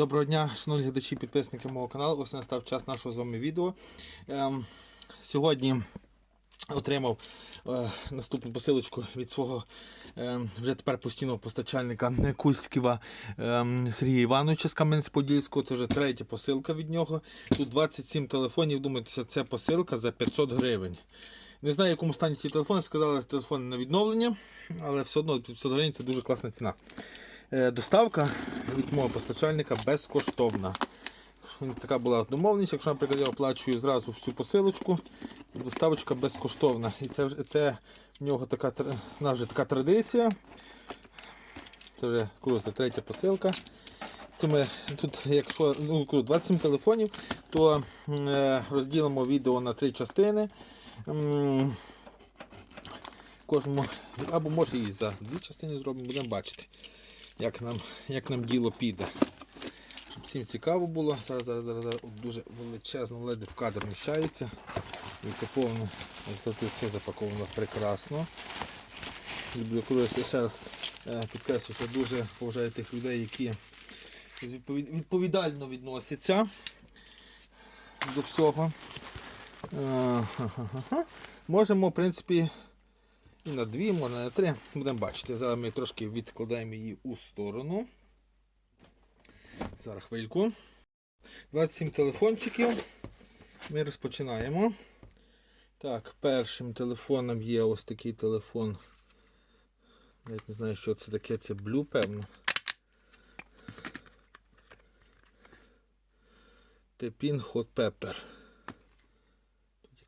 Доброго дня, шановні глядачі, підписники мого каналу. Ось настав час нашого з вами відео. Ем, сьогодні отримав е, наступну посилочку від свого е, вже тепер постійного постачальника Кузьківа е, Сергія Івановича з Кам'янець-Подільського. Це вже третя посилка від нього. Тут 27 телефонів. Думаєте, це посилка за 500 гривень. Не знаю, в якому стані ті телефони. Сказали, телефони на відновлення, але все одно 500 гривень це дуже класна ціна. Е, Доставка від мого постачальника безкоштовна. Така була домовленість, якщо, наприклад, я оплачую зразу всю посилочку, доставочка безкоштовна. І це, це в нього така, тр- в нас вже така традиція. Це вже круто, третя посилка. Це ми тут, якщо ну, 27 телефонів, то е, розділимо відео на три частини. М, Кожному, або може і за дві частини зробимо, будемо бачити як нам, як нам діло піде. Щоб всім цікаво було. Зараз, зараз, зараз, зараз От дуже величезно ледь в кадр вміщається. І це повно, завжди, все запаковано прекрасно. Люблю, коли ще раз е, підкреслю, що дуже поважаю тих людей, які відповідально відносяться до всього. Е. Можемо, в принципі, на дві, можна на три. Будемо бачити. Зараз ми трошки відкладаємо її у сторону. Зараз хвильку. 27 телефончиків. Ми розпочинаємо. Так, першим телефоном є ось такий телефон. Навіть не знаю, що це таке, це Blue, певно. Тепін Hot Pepper.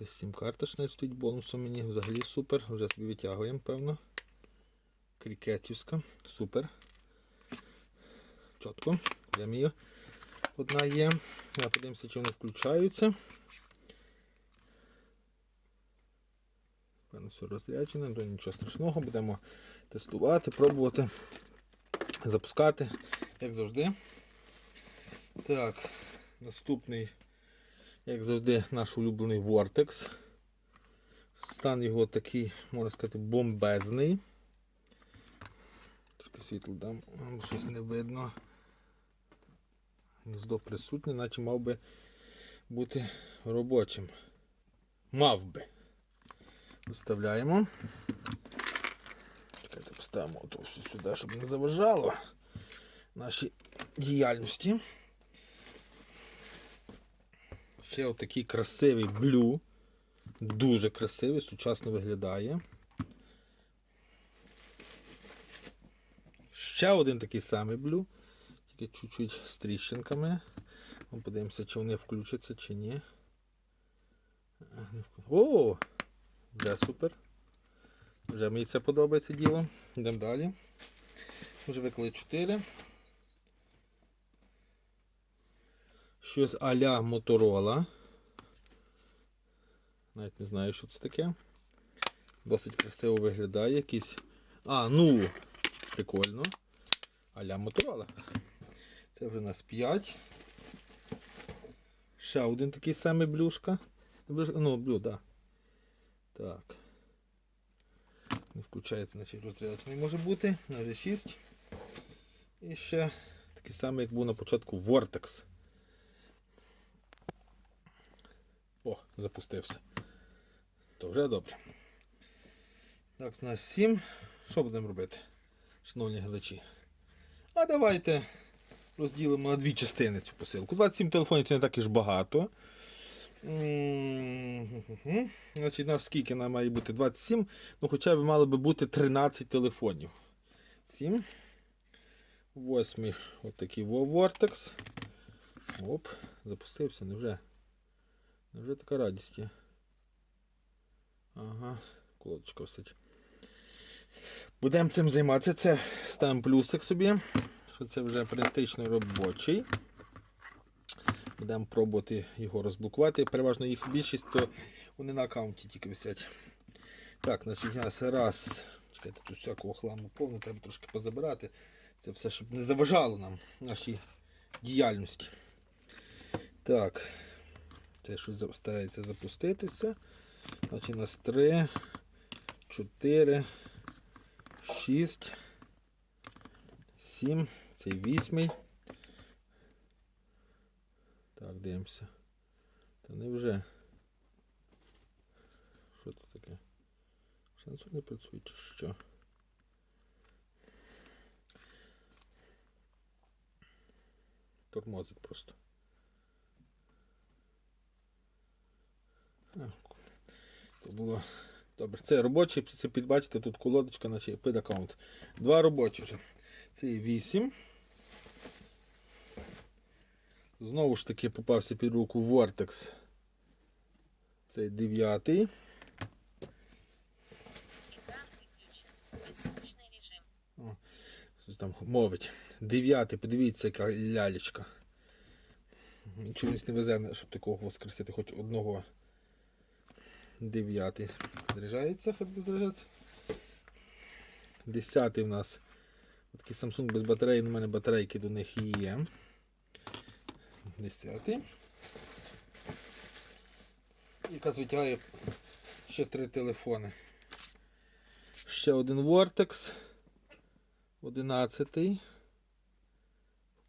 Якась сім-карточна стоїть бонусом мені. Взагалі супер. Вже витягуємо, певно. Крікетівська. Супер. Чітко. Прямі одна є. Я подивимося, чи вони включаються. Певно, все розряджено, то нічого страшного. Будемо тестувати, пробувати, запускати, як завжди. Так, наступний як завжди, наш улюблений Vortex. Стан його такий, можна сказати, бомбезний. Трошки світло дам, щось не видно. Гніздо присутнє, наче мав би бути робочим. Мав би. Виставляємо. Поставимо то все сюди, щоб не заважало нашій діяльності. Ще отакий красивий блю. Дуже красивий, сучасно виглядає. Ще один такий самий блю. Тільки чуть-чуть з тріщинками. Ми подивимося, чи вони включаться, чи ні. О! Вже супер. Вже мені це подобається діло. Йдемо далі. Вже виклали 4. Щось а-ля Моторола. Навіть не знаю, що це таке. Досить красиво виглядає. Якийсь. А, ну, прикольно. А-ля Моторола. Це вже у нас 5. Ще один такий самий блюшка. Ну, блю. Да. Так. Не включається, значить розрядочний може бути. На вже 6. І ще такий самий, як був на початку Vortex. О, запустився. То вже добре. Так, у нас 7. Що будемо робити, шановні глядачі? А давайте розділимо на дві частини цю посилку. 27 телефонів це не так і ж багато. Значить, у нас скільки нам має бути? 27, ну хоча б мало би бути 13 телефонів. 7. Восьмий отакий Vortex. Оп, запустився, невже? Невже така радість є? Ага, колодочка висить. Будемо цим займатися. Це ставимо плюсик собі, що це вже практично робочий. Будемо пробувати його розблокувати. Переважно їх більшість, то вони на аккаунті тільки висять. Так, значить, у раз. Чекайте, тут всякого хламу повно, треба трошки позабирати. Це все, щоб не заважало нам нашій діяльності. Так. Це щось старається запуститися. Значить, у нас 3, 4, 6, 7, цей 8, Так, дивимося. Та не вже. Що тут таке? Сенсор не працює чи що? Тормозить просто. То було. Добре, це робочий, це підбачите, тут колодочка, наче під аккаунт. Два робочі вже. Це є 8. Знову ж таки попався під руку Vortex. Цей 9. Экран выключен. Научный режим. Щось там мовить. Дев'ятий, подивіться, яка лялечка. Чомусь не везе, щоб такого воскресити хоч одного. Дев'ятий. Заряджається, хай буде. Десятий в нас. Такий Samsung без батареї, у мене батарейки до них є. Десятий. Якраз витягає ще три телефони. Ще один Vortex. 11 в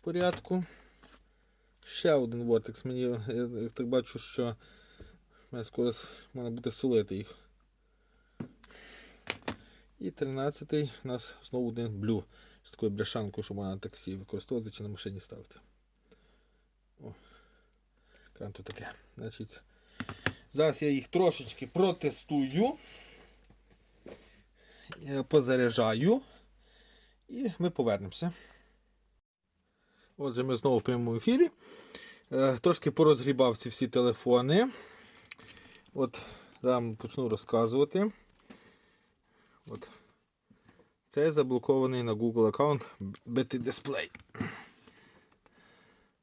порядку. Ще один вортекс. Мені я так бачу, що мене скоро мене буде солити їх. І 13-й у нас знову один блю з такою бляшанкою, щоб можна на таксі використовувати чи на машині ставити. О, тут таке. Значить, зараз я їх трошечки протестую. Позаряджаю. І ми повернемося. Отже, ми знову в прямому ефірі. Е, Трошки порозгрібав ці всі телефони. От зараз почну розказувати. От. Це заблокований на Google аккаунт BT Display.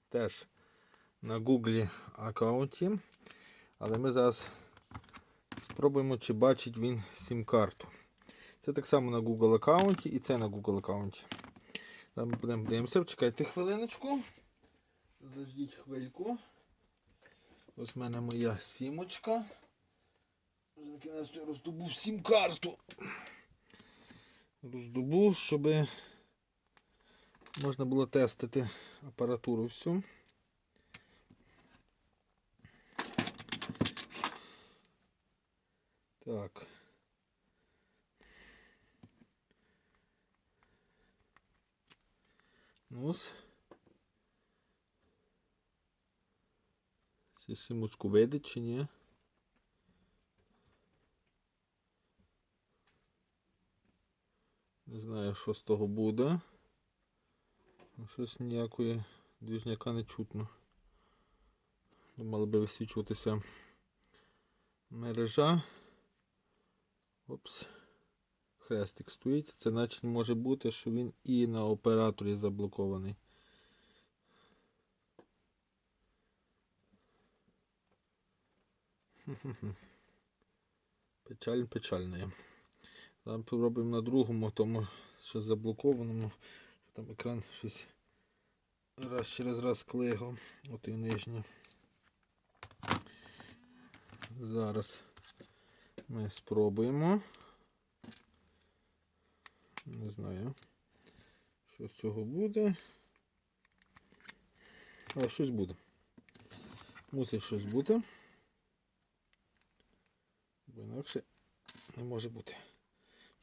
Теж на Google аккаунті. Але ми зараз спробуємо, чи бачить він сім-карту. Це так само на Google аккаунті і це на Google аккаунті. Там будемо дивимося, чекайте хвилиночку. Заждіть хвильку. Ось в мене моя сімочка. Вже накінець я роздобув сім карту. Роздобув, щоб можна було тестити апаратуру всю. Так. Ось. Цю сімочку видить чи ні? Не знаю, що з того буде. Ну, Щось ніякої двіжняка не чутно. Мала би висвічуватися мережа. Опс. Хрестик стоїть. Це значить може бути, що він і на операторі заблокований. Печаль печальна. Зараз попробуємо на другому, тому що заблокованому. Що там екран щось раз через раз клеїв. От і нижній. Зараз ми спробуємо. Не знаю, що з цього буде. Але щось буде. Мусить щось бути. Бо інакше не може бути.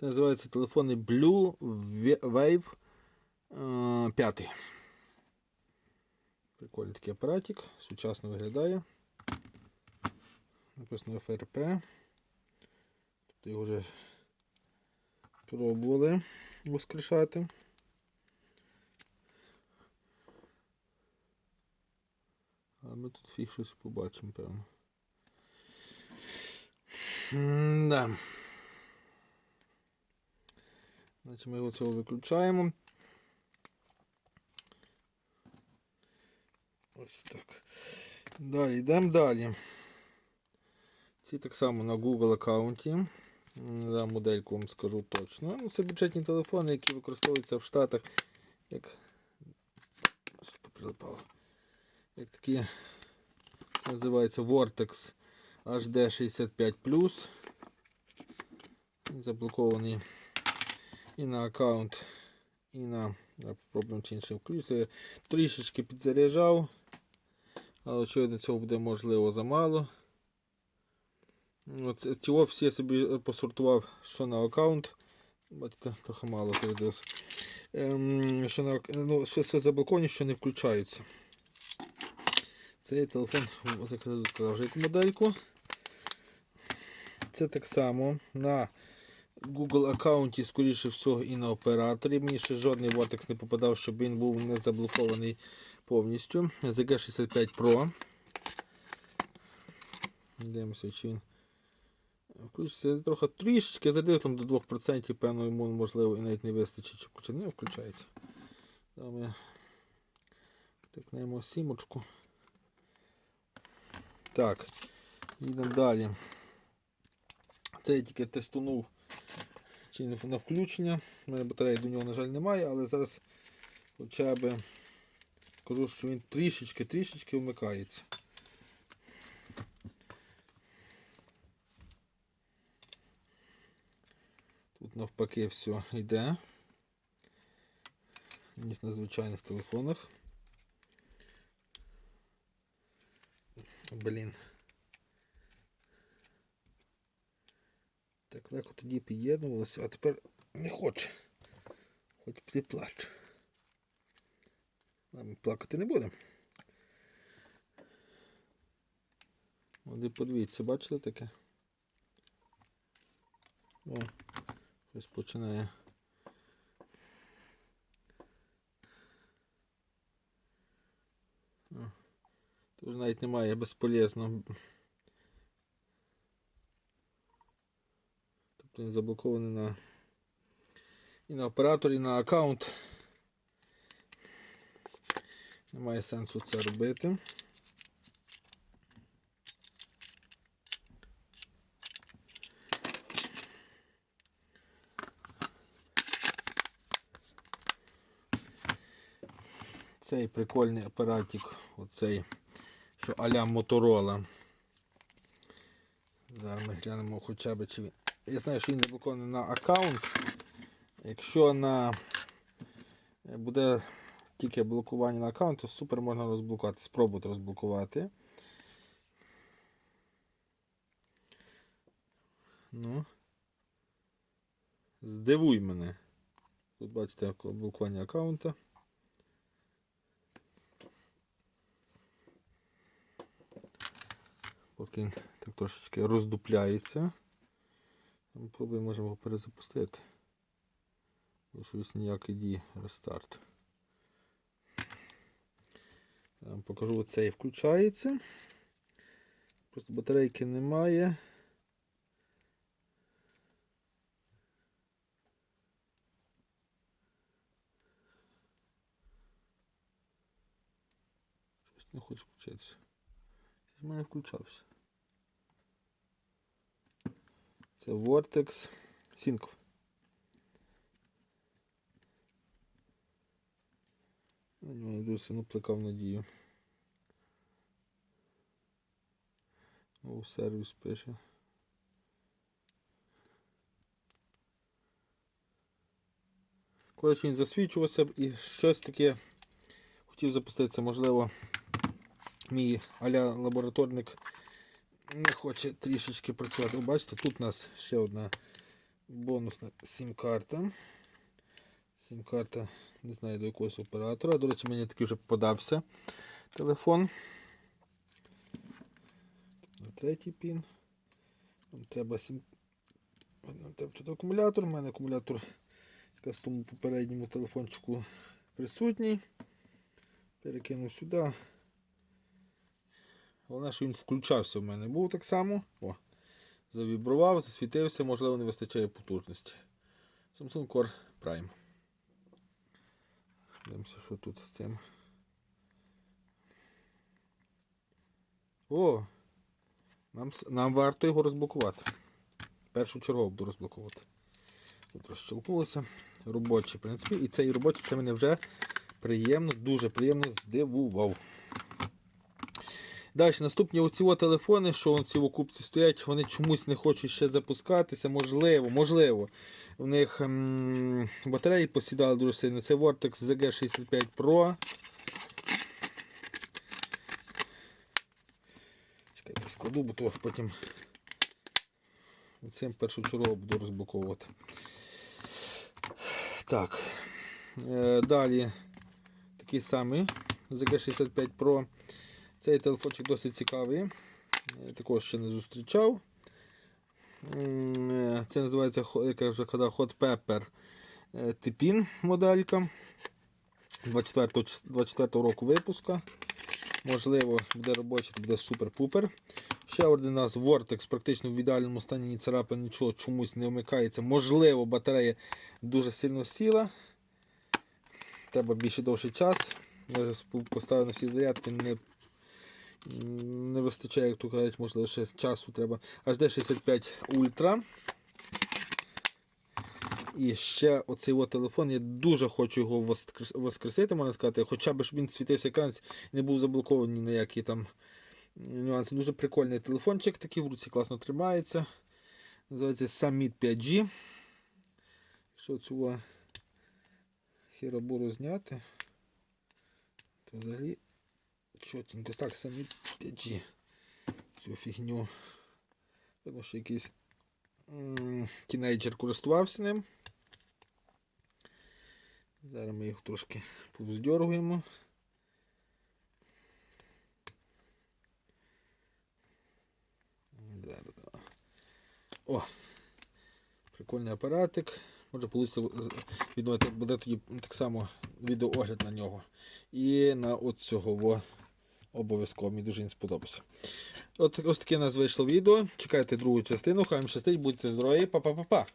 Це називається телефонний Blue Wave е, 5. Прикольний такий апаратик, сучасно виглядає. Написано ФРП. Тут його вже пробували воскрешати. А ми тут фіг щось побачимо, певно. Да. Значить ми його цього виключаємо. Ось так. Далі, йдемо далі. Ці так само на Google аккаунті. За модельку вам скажу точно. Ну, Це бюджетні телефони, які використовуються в Штатах як прилипало. Як такі називається Vortex HD 65 заблокований і на аккаунт, і на. Я попробуємо чи включити. Трішечки підзаряджав, Але очевидно, цього буде можливо замало. Оце, цього всі я собі е, посортував, що на аккаунт. Бачите, трохи мало передивився. Ем, що, на, ну, що все заблоковані, що не включаються. Цей телефон, от як я сказав, модельку. Це так само на Google аккаунті, скоріше всього, і на операторі. Мені ще жодний Vortex не попадав, щоб він був не заблокований повністю. ZG65 Pro. Дивимося, чи він включиться трохи трішечки, задив там до 2%, певно, йому можливо і навіть не вистачить, чи. Не включається. Та Ми втикнемо сімочку. Так, їдемо далі. Це я тільки тестунув чи на включення. У мене батареї до нього, на жаль, немає, але зараз хоча б скажу, що він трішечки-трішечки вмикається. Тут навпаки все йде. Ніж на звичайних телефонах. Блін. Легко тоді під'єднувалося, а тепер не хоче. Хоч приплач. Ми плакати не будемо. От подивіться, бачили таке? О, щось починає. Тож навіть немає безполезно. Тобто він заблокований на і на оператор, і на аккаунт. Немає сенсу це робити. Цей прикольний апаратик, оцей, що а-ля Моторола. Зараз ми глянемо хоча б чи він. Я знаю, що він заблокований на аккаунт. Якщо на е, буде тільки блокування на аккаунт, то супер можна розблокувати. Спробувати розблокувати. Ну. Здивуй мене. Тут бачите блокування аккаунта. Поки він так трошечки роздупляється. Ми Пробуємо, можемо його перезапустити. Бо щось ніякий діє рестарт. Я покажу, оцей включається. Просто батарейки немає. Щось не хоче включатися. Щось в мене включався. Це Vortex Sync. На нього дуже сильно плекав надію. О, сервіс пише. Коротше, він засвічувався і щось таке хотів запуститися, можливо, мій аля лабораторник не хоче трішечки працювати. О, бачите, тут у нас ще одна бонусна сім-карта. Сім-карта, не знаю до якогось оператора. До речі, мені такий вже попадався телефон. На третій пін. Нам треба сім. Нам треба тут акумулятор. У мене акумулятор якраз тому попередньому телефончику присутній. Перекинув сюди. Головне, що він включався в мене був так само. О, завібрував, засвітився, можливо, не вистачає потужності. Samsung Core Prime. Дивимося, що тут з цим. О! Нам, нам варто його розблокувати. Першу чергу буду розблокувати. Тут розчелкнулося. Робочий, в принципі. І цей робочий це мене вже приємно, дуже приємно здивував. Далі, наступні оці телефони, що ці в купці стоять, вони чомусь не хочуть ще запускатися. Можливо, можливо. У них м, батареї посідали дуже сильно. Це Vortex ZG65 Pro. Чекайте, складу, бо то потім цим першочергово буду розблоковувати. Так. Е, далі такий самий ZG65 Pro. Цей телефончик досить цікавий. Я такого ще не зустрічав. Е, Це називається, як я вже казав, Hot Pepper е, Типін моделька. 24 24 року випуска. Можливо, буде робочий, буде супер-пупер. Ще один у нас Vortex, практично в ідеальному стані ні царапин, нічого чомусь не вмикається. Можливо, батарея дуже сильно сіла. Треба більше довший час. Я поставив на всі зарядки, не, не вистачає, як то кажуть, можливо, ще часу треба. HD65 Ultra. І ще оцей от телефон, я дуже хочу його воскресити, можна сказати, хоча б щоб він світився екран і не був заблокований ні на які там нюанси. Дуже прикольний телефончик, такий в руці класно тримається. Називається Summit 5G. Якщо цю хіробуру зняти, то взагалі чотенько. Так, Summit 5G. Цю фігню. Видно, що якийсь тінейджер користувався ним. Зараз ми їх трошки повздергуємо. Зараз. О! Прикольний апаратик. Може вийде відновити, буде тоді так само відеоогляд на нього. І на от цього обов'язково. Мені дуже він сподобався. От ось таке у нас вийшло відео. Чекайте другу частину. Хай вам щастить, будьте здорові. Па-па-па-па.